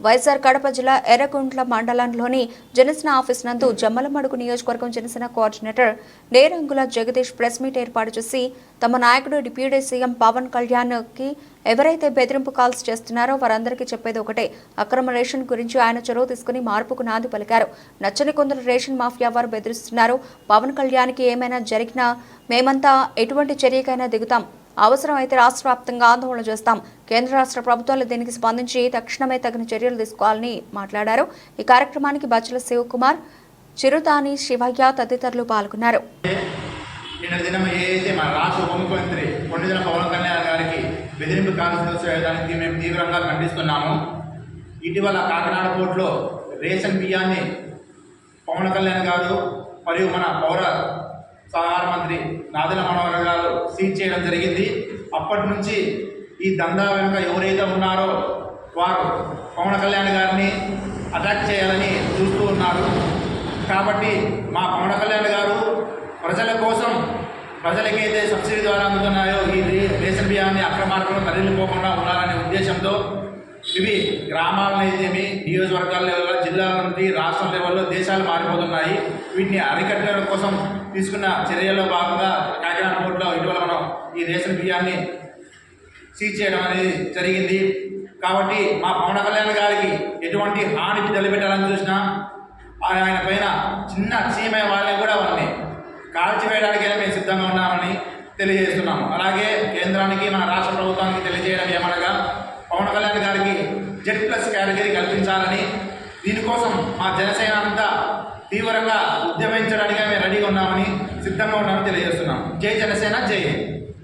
వైఎస్ఆర్ కడప జిల్లా ఎర్రగుంట్ల మండలంలోని జనసేన ఆఫీస్ నందు జమ్మలమడుగు నియోజకవర్గం Janasena coordinator Nerangula Jagadish press meet ఏర్పాటు చేసి తమ నాయకుడు డిప్యూటీ సీఎం పవన్ కళ్యాణ్కి ఎవరైతే బెదిరింపు కాల్స్ చేస్తున్నారో వారందరికీ చెప్పేది ఒకటే. అక్రమ రేషన్ గురించి ఆయన చొరవ తీసుకుని మార్పుకు నాంది పలికారు. నచ్చని కొందరు రేషన్ మాఫియా వారు బెదిరిస్తున్నారు. పవన్ కళ్యాణ్కి ఏమైనా జరిగినా మేమంతా ఎటువంటి చర్యకైనా దిగుతాం. అవసరమైతే రాష్ట్ర వ్యాప్తంగా ఆందోళన చేస్తాం. కేంద్ర రాష్ట్ర ప్రభుత్వాలు దీనికి స్పందించి తక్షణమే తగిన చర్యలు తీసుకోవాలని మాట్లాడారు. ఈ కార్యక్రమానికి బచ్చల శివకుమార్ చిరుతాని శివయ్య తదితరులు పాల్గొన్నారు. బెదిరింపు కాల్సి వేయడానికి మేము తీవ్రంగా ఖండిస్తున్నాము. ఇటీవల కాకినాడ కోర్టులో రేషన్ బియ్యాన్ని పవన్ కళ్యాణ్ గారు మరియు మన పౌర సహార మంత్రి నాదెల మనోహర్ గారు సీజ్ చేయడం జరిగింది. అప్పటి నుంచి ఈ దందా వెనుక ఎవరైతే ఉన్నారో వారు పవన్ కళ్యాణ్ గారిని అటాక్ చేయాలని చూస్తూ ఉన్నారు. కాబట్టి మా పవన్ కళ్యాణ్ గారు ప్రజల కోసం ప్రజలకైతే సబ్సిడీ ద్వారా అందుతున్నాయో ఈ రేషన్ బియ్యాన్ని అక్రమార్గంలో తరలిపోకుండా ఉండాలనే ఉద్దేశంతో ఇవి గ్రామాలనేమి నియోజకవర్గాల లెవెల్లో జిల్లాల నుండి రాష్ట్రం లెవెల్లో దేశాలు మారిపోతున్నాయి. వీటిని అరికట్టడం కోసం తీసుకున్న చర్యల్లో భాగంగా కాకినాడ కోర్టులో ఇటీవల మనం ఈ రేషన్ బియ్యాన్ని సీజ్ చేయడం అనేది జరిగింది. కాబట్టి మా పవన్ కళ్యాణ్ గారికి ఎటువంటి హాని తలపెట్టాలని చూసినా ఆయన పైన చిన్న చీమ వాళ్ళని కూడా వాళ్ళని కాల్చివేయడానికి మేము సిద్ధంగా ఉన్నామని తెలియజేస్తున్నాం. అలాగే కేంద్రానికి మన రాష్ట్ర ప్రభుత్వానికి తెలియజేయడం ఏమనగా పవన్ కళ్యాణ్ గారికి జెడ్ ప్లస్ కేటగిరీ కల్పించాలని దీనికోసం మా జనసేన అంతా తీవ్రంగా ఉద్యమించడానికి మేము రెడీగా ఉన్నామని సిద్ధంగా ఉన్నామని తెలియజేస్తున్నాం. జై జనసేన జై